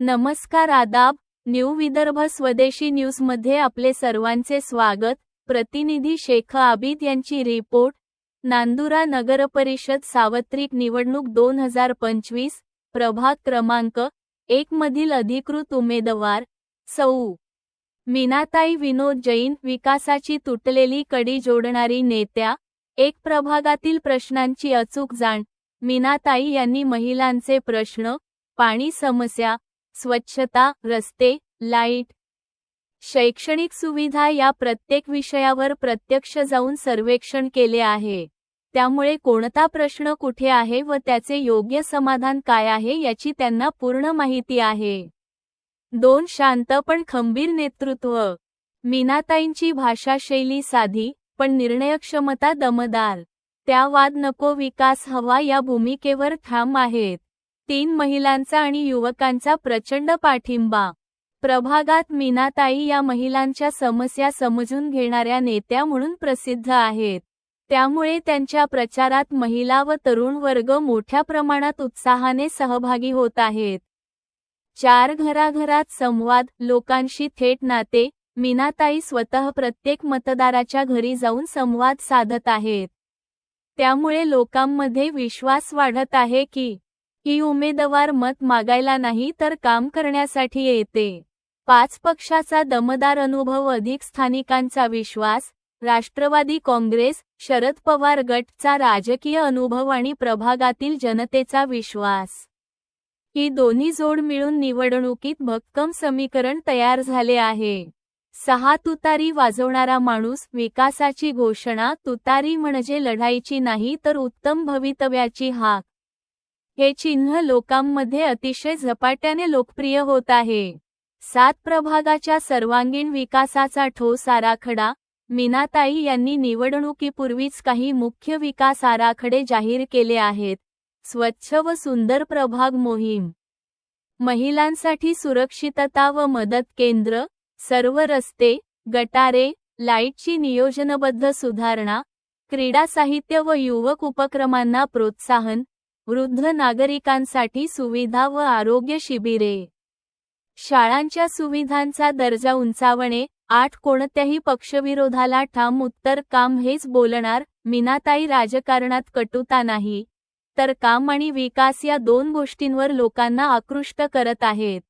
नमस्कार आदाब न्यू विदर्भ स्वदेशी न्यूजमध्ये आपले सर्वांचे स्वागत. प्रतिनिधी शेख आबिद यांची रिपोर्ट. नांदुरा नगरपरिषद सार्वत्रिक निवडणूक दोन हजार पंचवीस प्रभाग क्रमांक एक मधील अधिकृत उमेदवार. सौ. मीनाताई विनोद जैन विकासाची तुटलेली कडी जोडणारी नेत्या एक प्रभागातील प्रश्नांची अचूक जाण. मीनाताई यांनी महिलांचे प्रश्न पाणी समस्या स्वच्छता रस्ते लाइट शैक्षणिक सुविधा या प्रत्येक विषयावर प्रत्यक्ष जाऊन सर्वेक्षण केले आहे. त्यामुळे कोणता प्रश्न कुठे आहे व त्याचे योग्य समाधान काय आहे याची त्यांना पूर्ण माहिती आहे. दोन शांत पण खंबीर नेतृत्व. मीनाताईंची भाषाशैली साधी पण निर्णयक्षमता दमदार. त्या वाद नको विकास हवा या भूमिकेवर ठाम आहेत. तीन महिलांचा आणि युवकांचा प्रचंड पाठिंबा. प्रभागात मीनाताई या महिलांच्या समस्या समजून घेणाऱ्या नेत्या म्हणून प्रसिद्ध आहेत. त्यामुळे त्यांच्या प्रचारात महिला व तरुण वर्ग मोठ्या प्रमाणात उत्साहाने सहभागी होत आहेत. चार घराघरात संवाद लोकांशी थेट नाते मीनाताई स्वतः प्रत्येक मतदाराच्या घरी जाऊन संवाद साधत आहेत. त्यामुळे लोकांमध्ये विश्वास वाढत आहे की ही उमेदवार मत मागायला नाही तर काम करण्यासाठी येते. पाच पक्षाचा दमदार अनुभव अधिक स्थानिकांचा विश्वास राष्ट्रवादी काँग्रेस शरद पवार गटचा राजकीय अनुभव आणि प्रभागातील जनतेचा विश्वास. ही दोन्ही जोड मिळून निवडणुकीत भक्कम समीकरण तयार झाले आहे. सहा तुतारी वाजवणारा माणूस विकासाची घोषणा तुतारी म्हणजे लढाईची नाही तर उत्तम भवितव्याची हाक. हे चिन्ह लोकांमध्ये अतिशय झपाट्याने लोकप्रिय होत आहे. सात प्रभागाच्या सर्वांगीण विकासाचा ठोस आराखडा मीनाताई यांनी निवडणुकीपूर्वीच काही मुख्य विकास आराखडे जाहीर केले आहेत. स्वच्छ व सुंदर प्रभाग मोहीम. महिलांसाठी सुरक्षितता व मदत केंद्र सर्व रस्ते गटारे लाईटची नियोजनबद्ध सुधारणा क्रीडा साहित्य व युवक उपक्रमांना प्रोत्साहन वृद्ध नागरिकांसाठी सुविधा व आरोग्य शिबिरे. शाळांच्या सुविधांचा दर्जा उंचावणे आठ कोणत्याही पक्षविरोधाला ठाम उत्तर काम हेच बोलणार मीनाताई राजकारणात कटुता नाही. तर काम आणि विकास या दोन गोष्टींवर लोकांना आकृष्ट करत आहेत.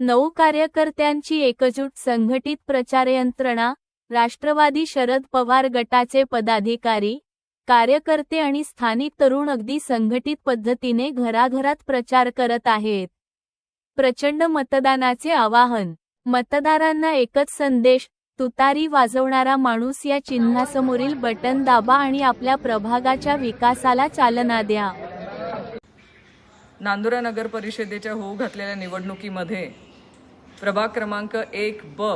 नऊ कार्यकर्त्यांची एकजूट संघटित प्रचार यंत्रणा राष्ट्रवादी शरद पवार गटाचे पदाधिकारी कार्यकर्ते आणि स्थानिक तरुण अगदी संघटित पद्धतीने घराघरात प्रचार करत आहेत. प्रचंड मतदानाचे आवाहन. मतदारांना एकच संदेश तुतारी वाजवणारा माणूस या चिन्हासमोरील बटन दाबा आणि आपल्या प्रभागाच्या विकासाला चालना द्या. नांदुरा नगर परिषदेच्या होऊ घातलेल्या निवडणुकीमध्ये प्रभाग क्रमांक एक ब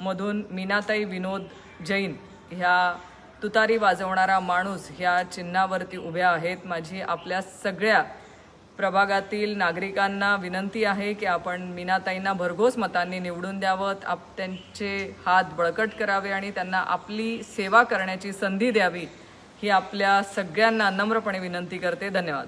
मधून मीनाताई विनोद जैन ह्या तुतारी वाजवणारा माणूस ह्या चिन्हावरती उभ्या आहेत. माझी आपल्या सगळ्या प्रभागातील नागरिकांना विनंती आहे की आपण मीनाताईंना भरघोस मतांनी निवडून द्यावं आप त्यांचे हात बळकट करावे आणि त्यांना आपली सेवा करण्याची संधी द्यावी. ही आपल्या सगळ्यांना नम्रपणे विनंती करते. धन्यवाद.